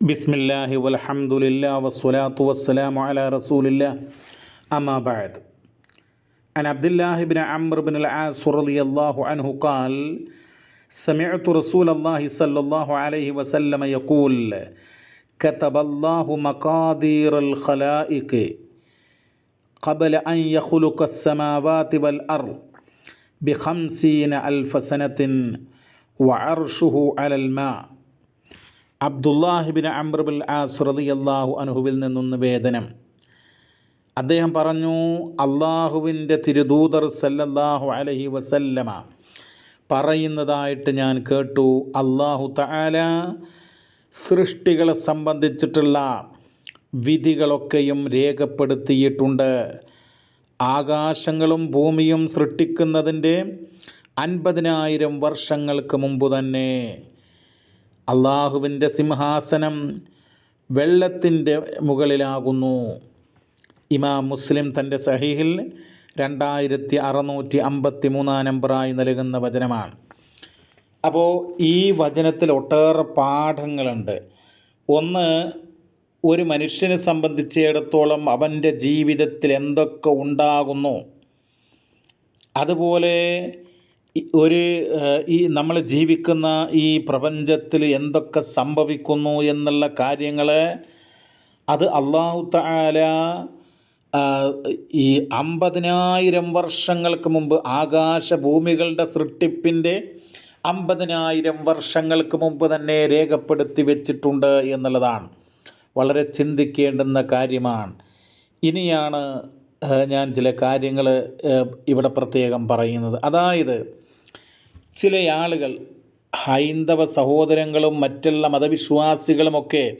بسم الله والحمد لله والصلاة والسلام على رسول الله. أما بعد عن عبد الله بن عمرو بن العاص رضي الله عنه قال سمعت رسول الله صلى الله عليه وسلم يقول كتب الله مقادير الخلائق قبل أن يخلق السماوات والأرض بخمسين ألف سنة وعرشه على الماء. അബ്ദുല്ലാഹിബിൻ അമ്രബുൽ as അള്ളാഹു അനുഹുവിൽ നിന്നൊന്ന് വേദനം. അദ്ദേഹം പറഞ്ഞു അള്ളാഹുവിന്റെ തിരുദൂതർ സല്ലല്ലാഹു അലഹി വസല്ലമ പറയുന്നതായിട്ട് ഞാൻ കേട്ടു. അള്ളാഹു താല സൃഷ്ടികളെ സംബന്ധിച്ചിട്ടുള്ള വിധികളൊക്കെയും രേഖപ്പെടുത്തിയിട്ടുണ്ട്. ആകാശങ്ങളും ഭൂമിയും സൃഷ്ടിക്കുന്നതിന്റെ അൻപതിനായിരം വർഷങ്ങൾക്ക് മുമ്പ് തന്നെ അള്ളാഹുവിന്റെ സിംഹാസനം വെള്ളത്തിന്റെ മുകളിലാകുന്നു. ഇമാം മുസ്ലിം തന്റെ സഹീഹിൽ രണ്ടായിരത്തി അറുന്നൂറ്റി അമ്പത്തി മൂന്നാം നമ്പറായി നൽകുന്ന വചനമാണ്. അപ്പോൾ ഈ വചനത്തിൽ ഒട്ടേറെ പാഠങ്ങളുണ്ട്. ഒന്ന് ഒരു മനുഷ്യനെ സംബന്ധിച്ചിടത്തോളം അവന്റെ ജീവിതത്തിൽ എന്തൊക്കെ ഉണ്ടാകുന്നു. അതുപോലെ ഒരു ഈ നമ്മൾ ജീവിക്കുന്ന ഈ പ്രപഞ്ചത്തിൽ എന്തൊക്കെ സംഭവിക്കുന്നു എന്നുള്ള കാര്യങ്ങൾ അത് അള്ളാഹു താല ഈ അമ്പതിനായിരം വർഷങ്ങൾക്ക് മുമ്പ് ആകാശഭൂമികളുടെ സൃഷ്ടിപ്പിന്റെ അമ്പതിനായിരം വർഷങ്ങൾക്ക് മുമ്പ് തന്നെ രേഖപ്പെടുത്തി വെച്ചിട്ടുണ്ട് എന്നുള്ളതാണ്. വളരെ ചിന്തിക്കേണ്ടുന്ന കാര്യമാണ്. ഇനിയാണ് ഞാൻ ചില കാര്യങ്ങൾ ഇവിടെ പ്രത്യേകം പറയുന്നത്. അതായത് ചില ആളുകൾ ഹൈന്ദവ സഹോദരങ്ങളും മറ്റുള്ള മതവിശ്വാസികളുമൊക്കെ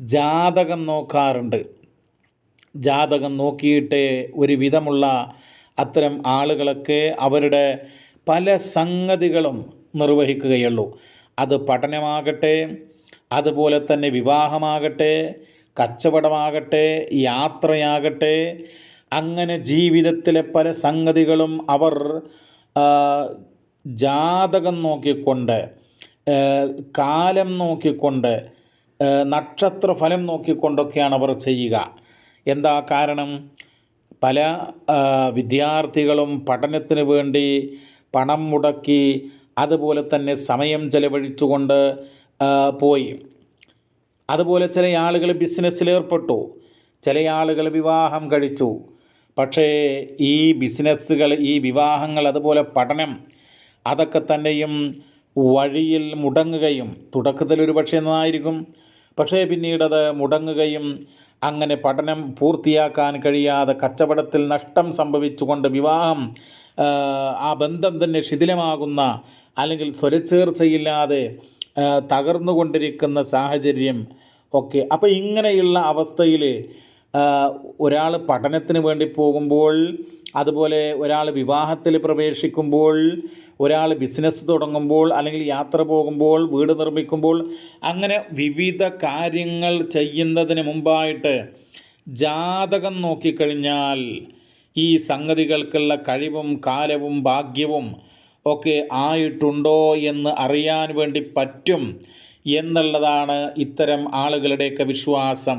ജാതകം നോക്കാറുണ്ട്. ജാതകം നോക്കിയിട്ട് ഒരു വിധമുള്ള അത്തരം ആളുകളൊക്കെ അവരുടെ പല സംഗതികളും നിർവഹിക്കുകയുള്ളൂ. അത് പഠനമാകട്ടെ അതുപോലെ തന്നെ വിവാഹമാകട്ടെ കച്ചവടമാകട്ടെ യാത്രയാകട്ടെ അങ്ങനെ ജീവിതത്തിലെ പല സംഗതികളും അവർ ജാതകം നോക്കിക്കൊണ്ട് കാലം നോക്കിക്കൊണ്ട് നക്ഷത്ര നക്ഷത്രഫലം നോക്കിക്കൊണ്ടൊക്കെയാണ് അവർ ചെയ്യുക. എന്താ കാരണം? പല വിദ്യാർത്ഥികളും പഠനത്തിന് വേണ്ടി പണം മുടക്കി അതുപോലെ തന്നെ സമയം ചെലവഴിച്ചുകൊണ്ട് പോയി. അതുപോലെ ചില ആളുകൾ ബിസിനസ്സിൽ ഏർപ്പെട്ടു. ചില ആളുകൾ വിവാഹം കഴിച്ചു. പക്ഷേ ഈ ബിസിനസ്സുകൾ ഈ വിവാഹങ്ങൾ അതുപോലെ പഠനം അതൊക്കെ തന്നെയും വഴിയിൽ മുടങ്ങുകയും തുടക്കത്തിൽ ഒരു പക്ഷേ നന്നായിരിക്കും പക്ഷേ പിന്നീടത് മുടങ്ങുകയും അങ്ങനെ പഠനം പൂർത്തിയാക്കാൻ കഴിയാതെ കച്ചവടത്തിൽ നഷ്ടം സംഭവിച്ചുകൊണ്ട് വിവാഹം ആ, ബന്ധം തന്നെ ശിഥിലമാകുന്ന അല്ലെങ്കിൽ സ്വരച്ചേർച്ചയില്ലാതെ തകർന്നുകൊണ്ടിരിക്കുന്ന സാഹചര്യം ഒക്കെ. അപ്പോൾ ഇങ്ങനെയുള്ള അവസ്ഥയിൽ ഒരാൾ പഠനത്തിന് വേണ്ടി പോകുമ്പോൾ അതുപോലെ ഒരാൾ വിവാഹത്തിൽ പ്രവേശിക്കുമ്പോൾ ഒരാൾ ബിസിനസ് തുടങ്ങുമ്പോൾ അല്ലെങ്കിൽ യാത്ര പോകുമ്പോൾ വീട് നിർമ്മിക്കുമ്പോൾ അങ്ങനെ വിവിധ കാര്യങ്ങൾ ചെയ്യുന്നതിന് മുമ്പായിട്ട് ജാതകം നോക്കിക്കഴിഞ്ഞാൽ ഈ സംഗതികൾക്കുള്ള കഴിവും കാലവും ഭാഗ്യവും ഒക്കെ ആയിട്ടുണ്ടോ എന്ന് അറിയാൻ വേണ്ടി പറ്റും എന്നുള്ളതാണ് ഇത്തരം ആളുകളുടെയൊക്കെ വിശ്വാസം.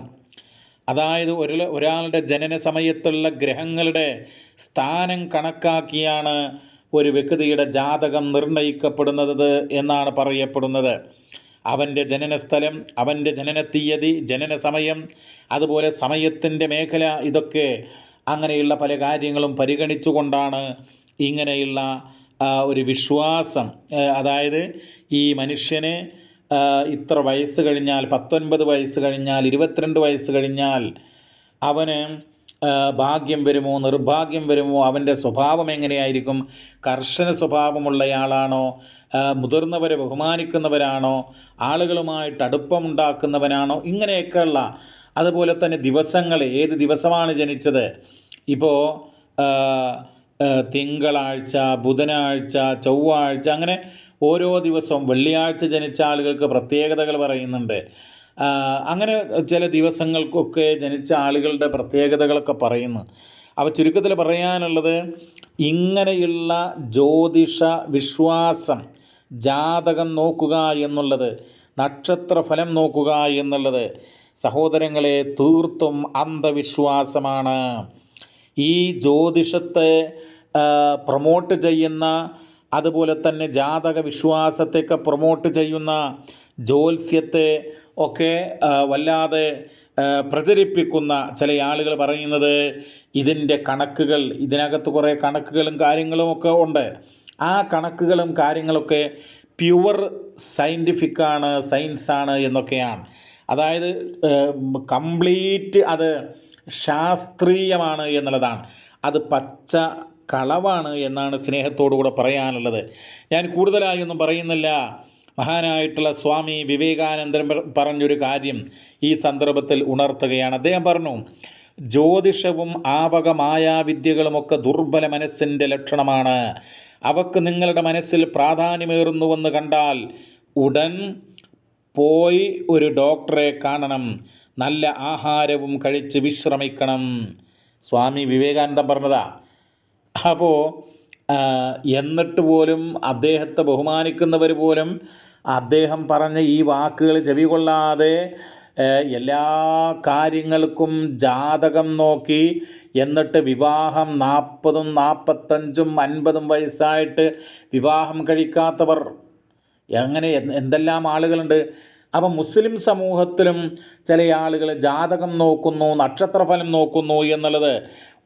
അതായത് ഒരു ഒരാളുടെ ജനന സമയത്തുള്ള ഗ്രഹങ്ങളുടെ സ്ഥാനം കണക്കാക്കിയാണ് ഒരു വ്യക്തിയുടെ ജാതകം നിർണയിക്കപ്പെടുന്നത് എന്നാണ് പറയപ്പെടുന്നത്. അവന്റെ ജനനസ്ഥലം അവന്റെ ജനന തീയതി ജനന സമയം അതുപോലെ സമയത്തിന്റെ മേഖല ഇതൊക്കെ അങ്ങനെയുള്ള പല കാര്യങ്ങളും പരിഗണിച്ചുകൊണ്ടാണ് ഇങ്ങനെയുള്ള ഒരു വിശ്വാസം. അതായത് ഈ മനുഷ്യന് ഇത്ര വയസ്സ് കഴിഞ്ഞാൽ പത്തൊൻപത് വയസ്സ് കഴിഞ്ഞാൽ ഇരുപത്തിരണ്ട് വയസ്സ് കഴിഞ്ഞാൽ അവന് ഭാഗ്യം വരുമോ നിർഭാഗ്യം വരുമോ അവന്റെ സ്വഭാവം എങ്ങനെയായിരിക്കും കർശന സ്വഭാവമുള്ളയാളാണോ മുതിർന്നവരെ ബഹുമാനിക്കുന്നവരാണോ ആളുകളുമായിട്ട് അടുപ്പമുണ്ടാക്കുന്നവനാണോ ഇങ്ങനെയൊക്കെയുള്ള അതുപോലെ തന്നെ ദിവസങ്ങൾ ഏത് ദിവസമാണ് ജനിച്ചത്? ഇപ്പോൾ തിങ്കളാഴ്ച ബുധനാഴ്ച ചൊവ്വാഴ്ച അങ്ങനെ ഓരോ ദിവസവും വെള്ളിയാഴ്ച ജനിച്ച ആളുകൾക്ക് പ്രത്യേകതകൾ പറയുന്നുണ്ട്. അങ്ങനെ ചില ദിവസങ്ങൾക്കൊക്കെ ജനിച്ച ആളുകളുടെ പ്രത്യേകതകളൊക്കെ പറയുന്നു. അപ്പോൾ ചുരുക്കത്തിൽ പറയാനുള്ളത് ഇങ്ങനെയുള്ള ജ്യോതിഷ വിശ്വാസം ജാതകം നോക്കുക എന്നുള്ളത് നക്ഷത്ര ഫലം നോക്കുക എന്നുള്ളത് സഹോദരങ്ങളെ തീർത്തും അന്ധവിശ്വാസമാണ്. ഈ ജ്യോതിഷത്തെ പ്രൊമോട്ട് ചെയ്യുന്ന അതുപോലെ തന്നെ ജാതക വിശ്വാസത്തെയൊക്കെ പ്രൊമോട്ട് ചെയ്യുന്ന ജ്യോത്സ്യത്തെ ഒക്കെ വല്ലാതെ പ്രചരിപ്പിക്കുന്ന ചില ആളുകൾ പറയുന്നത് ഇതിന്റെ കണക്കുകൾ ഇതിനകത്ത് കുറേ കണക്കുകളും കാര്യങ്ങളും ഒക്കെ ഉണ്ട്. ആ കണക്കുകളും കാര്യങ്ങളൊക്കെ പ്യുവർ സയന്റിഫിക്കാണ് സയൻസാണ് എന്നൊക്കെയാണ്. അതായത് കംപ്ലീറ്റ് അത് ശാസ്ത്രീയമാണ് എന്നുള്ളതാണ്. അത് പച്ച കളവാണ് എന്നാണ് സ്നേഹത്തോടുകൂടെ പറയാനുള്ളത്. ഞാൻ കൂടുതലായൊന്നും പറയുന്നില്ല. മഹാനായിട്ടുള്ള സ്വാമി വിവേകാനന്ദൻ പറ- പറഞ്ഞൊരു കാര്യം ഈ സന്ദർഭത്തിൽ ഉണർത്തുകയാണ്. അദ്ദേഹം പറഞ്ഞു ജ്യോതിഷവും ആവക മായാവിദ്യകളുമൊക്കെ ദുർബല മനസ്സിന്റെ ലക്ഷണമാണ്. അവക്ക് നിങ്ങളുടെ മനസ്സിൽ പ്രാധാന്യമേറുന്നുവെന്ന് കണ്ടാൽ ഉടൻ പോയി ഒരു ഡോക്ടറെ കാണണം. നല്ല ആഹാരവും കഴിച്ച് വിശ്രമിക്കണം. സ്വാമി വിവേകാനന്ദൻ പറഞ്ഞതാ. അപ്പോൾ എന്നിട്ട് പോലും അദ്ദേഹത്തെ ബഹുമാനിക്കുന്നവർ പോലും അദ്ദേഹം പറഞ്ഞ ഈ വാക്കുകൾ ചെവി കൊള്ളാതെ എല്ലാ കാര്യങ്ങൾക്കും ജാതകം നോക്കി എന്നിട്ട് വിവാഹം നാൽപ്പതും നാൽപ്പത്തഞ്ചും അൻപതും വയസ്സായിട്ട് വിവാഹം കഴിക്കാത്തവർ. അങ്ങനെ എന്ത് എന്തെല്ലാം ആളുകളുണ്ട്? അപ്പം മുസ്ലിം സമൂഹത്തിലും ചില ആളുകൾ ജാതകം നോക്കുന്നു നക്ഷത്രഫലം നോക്കുന്നു എന്നുള്ളത്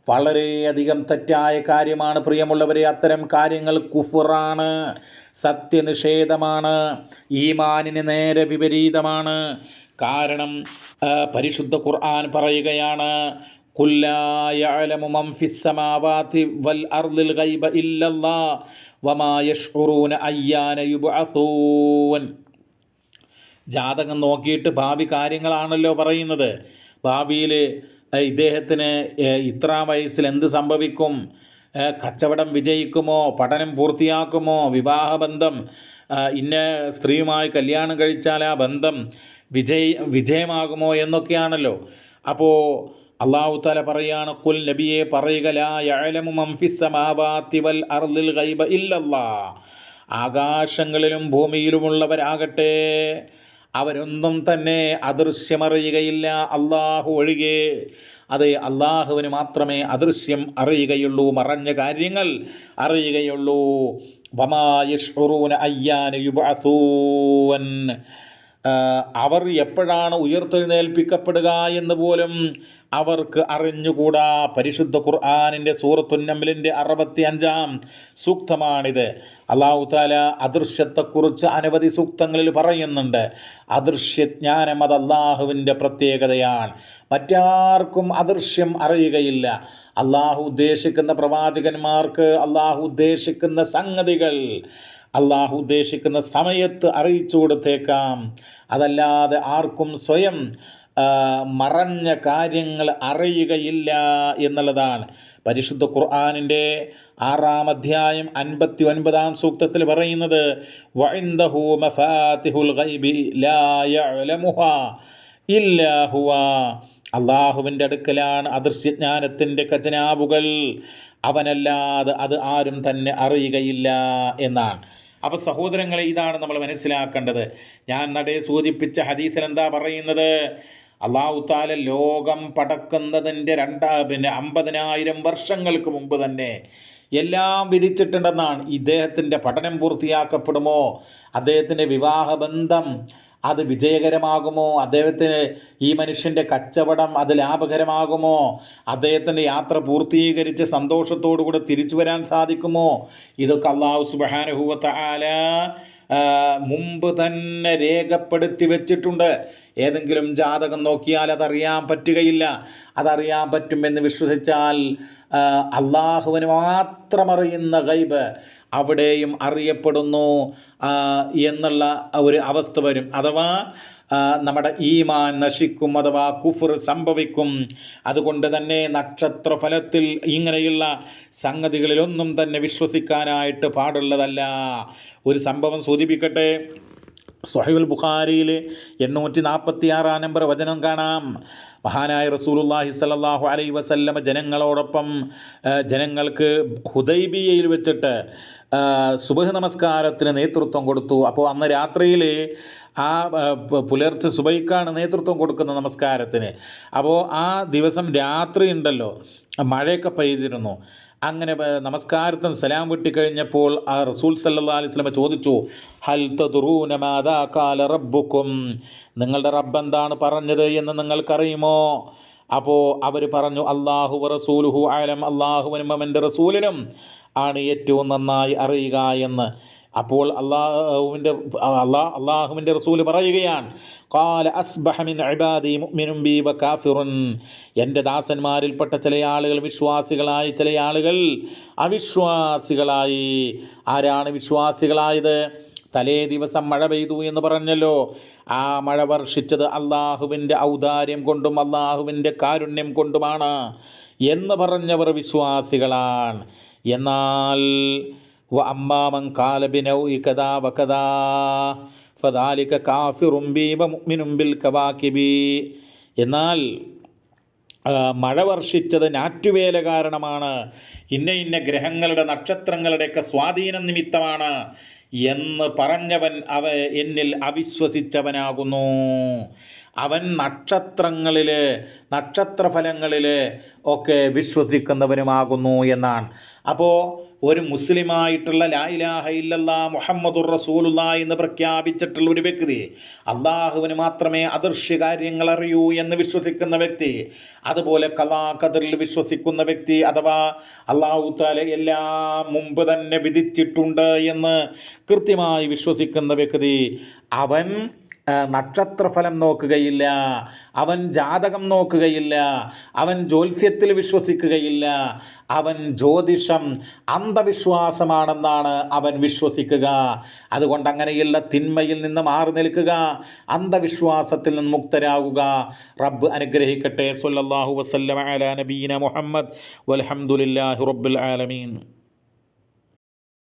വളരെയധികം തെറ്റായ കാര്യമാണ്. പ്രിയമുള്ളവരെ അത്തരം കാര്യങ്ങൾ കുഫുറാണ് സത്യനിഷേധമാണ് ഈമാനിന് നേരെ വിപരീതമാണ്. കാരണം പരിശുദ്ധ ഖുർആൻ പറയുകയാണ് قل ജാതകം നോക്കിയിട്ട് ഭാവി കാര്യങ്ങളാണല്ലോ പറയുന്നത്. ഭാവിയിൽ ഇദ്ദേഹത്തിന് ഇത്ര വയസ്സിൽ എന്ത് സംഭവിക്കും? കച്ചവടം വിജയിക്കുമോ? പഠനം പൂർത്തിയാക്കുമോ? വിവാഹബന്ധം ഇന്ന സ്ത്രീയുമായി കല്യാണം കഴിച്ചാൽ ആ ബന്ധം വിജയ് വിജയമാകുമോ എന്നൊക്കെയാണല്ലോ. അപ്പോൾ അള്ളാഹു താല പറയാണ് കുൽ നബിയെ പറയുക ആകാശങ്ങളിലും ഭൂമിയിലുമുള്ളവരാകട്ടെ അവരൊന്നും തന്നെ അദൃശ്യമറിയുകയില്ല. അള്ളാഹു ഒഴികെ അത് അള്ളാഹുവിന് മാത്രമേ അദൃശ്യം അറിയുകയുള്ളൂ. മറഞ്ഞ കാര്യങ്ങൾ അറിയുകയുള്ളൂ. വമായഷ്റൂന അയ്യാന യുബഅസൂൻ. ആ, അവർ എപ്പോഴാണ് ഉയർത്തെഴുന്നേൽപ്പിക്കപ്പെടുക എന്ന് പോലും അവർക്ക് അറിഞ്ഞുകൂടാ. പരിശുദ്ധ ഖുർആാനിന്റെ സൂറത്തുന്നമ്മലിന്റെ അറുപത്തി അഞ്ചാം സൂക്തമാണിത്. അള്ളാഹു താല അദൃശ്യത്തെക്കുറിച്ച് അനവധി സൂക്തങ്ങളിൽ പറയുന്നുണ്ട്. അദൃശ്യജ്ഞാനം അത് അള്ളാഹുവിന്റെ പ്രത്യേകതയാണ്. മറ്റാർക്കും അദൃശ്യം അറിയുകയില്ല. അള്ളാഹു ഉദ്ദേശിക്കുന്ന പ്രവാചകന്മാർക്ക് അള്ളാഹു ഉദ്ദേശിക്കുന്ന സംഗതികൾ അള്ളാഹു ഉദ്ദേശിക്കുന്ന സമയത്ത് അറിയിച്ചു കൊടുത്തേക്കാം. അതല്ലാതെ ആർക്കും സ്വയം മറഞ്ഞ കാര്യങ്ങൾ അറിയുകയില്ല എന്നുള്ളതാണ്. പരിശുദ്ധ ഖുർആാനിന്റെ ആറാം അധ്യായം അൻപത്തി ഒൻപതാം സൂക്തത്തിൽ പറയുന്നത് അള്ളാഹുവിന്റെ അടുക്കലാണ് അദൃശ്യജ്ഞാനത്തിന്റെ ഖജനാവുകൾ. അവനല്ലാതെ അത് ആരും തന്നെ അറിയുകയില്ല എന്നാണ്. അപ്പോൾ സഹോദരങ്ങളെ ഇതാണ് നമ്മൾ മനസ്സിലാക്കേണ്ടത്. ഞാൻ നടേ സൂചിപ്പിച്ച ഹദീസിൽ എന്താ പറയുന്നത്? അള്ളാഹു താല ലോകം പടക്കുന്നതിന്റെ രണ്ടാ പിന്നെ അമ്പതിനായിരം വർഷങ്ങൾക്ക് മുമ്പ് തന്നെ എല്ലാം വിധിച്ചിട്ടുണ്ടെന്നാണ്. ഇദ്ദേഹത്തിന്റെ പഠനം പൂർത്തിയാക്കപ്പെടുമോ? അദ്ദേഹത്തിന്റെ വിവാഹബന്ധം അത് വിജയകരമാകുമോ? അദ്ദേഹത്തിന് ഈ മനുഷ്യന്റെ കച്ചവടം അത് ലാഭകരമാകുമോ? അദ്ദേഹത്തിന്റെ യാത്ര പൂർത്തീകരിച്ച് സന്തോഷത്തോടു കൂടെ തിരിച്ചു വരാൻ സാധിക്കുമോ? ഇതൊക്കെ അള്ളാഹു സുബാനുഭൂവത്ത ആല മുമ്പ് തന്നെ രേഖപ്പെടുത്തി വെച്ചിട്ടുണ്ട്. ഏതെങ്കിലും ജാതകം നോക്കിയാൽ അതറിയാൻ പറ്റുകയില്ല. അതറിയാൻ പറ്റുമെന്ന് വിശ്വസിച്ചാൽ അള്ളാഹുവിന് മാത്രമറിയുന്ന ഗൈബ് അവിടെയും അറിയപ്പെടുന്നു എന്നുള്ള ഒരു അവസ്ഥ വരും. അഥവാ നമ്മുടെ ഈമാൻ നശിക്കും അഥവാ കുഫർ സംഭവിക്കും. അതുകൊണ്ട് തന്നെ നക്ഷത്ര ഫലത്തിൽ ഇങ്ങനെയുള്ള സംഗതികളിലൊന്നും തന്നെ വിശ്വസിക്കാനായിട്ട് പാടുള്ളതല്ല. ഒരു സംഭവം സൂചിപ്പിക്കട്ടെ? സൊഹൈബുൽ ബുഖാരിയിലെ എണ്ണൂറ്റി നാൽപ്പത്തി ആറാം നമ്പർ വചനം കാണാം. മഹാനായ റസൂലുള്ളാഹി സ്വല്ലല്ലാഹു അലൈ വസല്ലമ ജനങ്ങളോടൊപ്പം ജനങ്ങൾക്ക് ഹുദൈബിയയിൽ വെച്ചിട്ട് സുബഹ് നമസ്കാരത്തിന് നേതൃത്വം കൊടുത്തു. അപ്പോൾ അന്ന് രാത്രിയിൽ ആ, പുലർച്ചെ സുബൈക്കാണ് നേതൃത്വം കൊടുക്കുന്ന നമസ്കാരത്തിന്. അപ്പോൾ ആ ദിവസം രാത്രി ഉണ്ടല്ലോ മഴയൊക്കെ പെയ്തിരുന്നു. അങ്ങനെ നമസ്കാരത്തിന് സലാം വിട്ടിക്കഴിഞ്ഞപ്പോൾ ആ റസൂൽ സല്ലാ അലൈഹി സ്വലമ ചോദിച്ചു ഹൽ കാല റബ്ബുക്കും? നിങ്ങളുടെ റബ്ബ് എന്താണ് പറഞ്ഞത് എന്ന് നിങ്ങൾക്കറിയുമോ? അപ്പോൾ അവർ പറഞ്ഞു അള്ളാഹു റസൂലുഹു ആലം അള്ളാഹുവിനും അവന്റെ റസൂലിനും ആണ് ഏറ്റവും നന്നായി അറിയുക എന്ന്. അപ്പോൾ അള്ളാഹുവിന്റെ അള്ളാ അള്ളാഹുവിന്റെ റസൂൽ പറയുകയാണ് കാല അസ്ബഹ മിൻ ഇബാദി മുഅ്മിനും ബി കാഫിറുൻ. എന്റെ ദാസന്മാരിൽപ്പെട്ട ചില ആളുകൾ വിശ്വാസികളായി ചില ആളുകൾ അവിശ്വാസികളായി. ആരാണ് വിശ്വാസികളായത്? തലേ ദിവസം മഴ പെയ്തു എന്ന് പറഞ്ഞല്ലോ. ആ മഴ വർഷിച്ചത് അള്ളാഹുവിന്റെ ഔദാര്യം കൊണ്ടും അള്ളാഹുവിന്റെ കാരുണ്യം കൊണ്ടുമാണ് എന്ന് പറഞ്ഞവർ വിശ്വാസികളാണ്. എന്നാൽ വ കാലബിനൗ കഥാ വകദാ ഫദാലിക കാഫിറും ബി വ ബിൽ എന്നാൽ മഴ വർഷിച്ചത് ഞാറ്റുവേല കാരണമാണ്. ഇന്ന ഇന്ന ഗ്രഹങ്ങളുടെ നക്ഷത്രങ്ങളുടെയൊക്കെ സ്വാധീനം നിമിത്തമാണ് എന്ന് പറഞ്ഞവൻ അവ എന്നിൽ അവിശ്വസിച്ചവനാകുന്നു. അവൻ നക്ഷത്രങ്ങളിൽ നക്ഷത്രഫലങ്ങളിൽ ഒക്കെ വിശ്വസിക്കുന്നവനുമാകുന്നു എന്നാണ്. അപ്പോൾ ഒരു മുസ്ലിമായിട്ടുള്ള ലാ ഇലാഹ ഇല്ലല്ലാ മുഹമ്മദുർ റസൂലുള്ള എന്ന് പ്രഖ്യാപിച്ചിട്ടുള്ള ഒരു വ്യക്തി അള്ളാഹുവിന് മാത്രമേ അദൃശ്യ കാര്യങ്ങൾ അറിയൂ എന്ന് വിശ്വസിക്കുന്ന വ്യക്തി അതുപോലെ കലാ കദറിൽ വിശ്വസിക്കുന്ന വ്യക്തി അഥവാ അള്ളാഹു താല എല്ലാം മുമ്പ് തന്നെ വിധിച്ചിട്ടുണ്ട് എന്ന് കൃത്യമായി വിശ്വസിക്കുന്ന വ്യക്തി അവൻ നക്ഷത്രഫലം നോക്കുകയില്ല. അവൻ ജാതകം നോക്കുകയില്ല. അവൻ ജ്യോത്സ്യത്തിൽ വിശ്വസിക്കുകയില്ല. അവൻ ജ്യോതിഷം അന്ധവിശ്വാസമാണെന്നാണ് അവൻ വിശ്വസിക്കുക. അതുകൊണ്ട് അങ്ങനെയുള്ള തിന്മയിൽ നിന്ന് മാറി നിൽക്കുക. അന്ധവിശ്വാസത്തിൽ നിന്ന് മുക്തരാകുക. റബ്ബ് അനുഗ്രഹിക്കട്ടെ. സല്ലല്ലാഹു വസല്ലം അലാ നബീന മുഹമ്മദ്. വൽഹംദുലില്ലാഹി റബ്ബിൽ ആലമീൻ.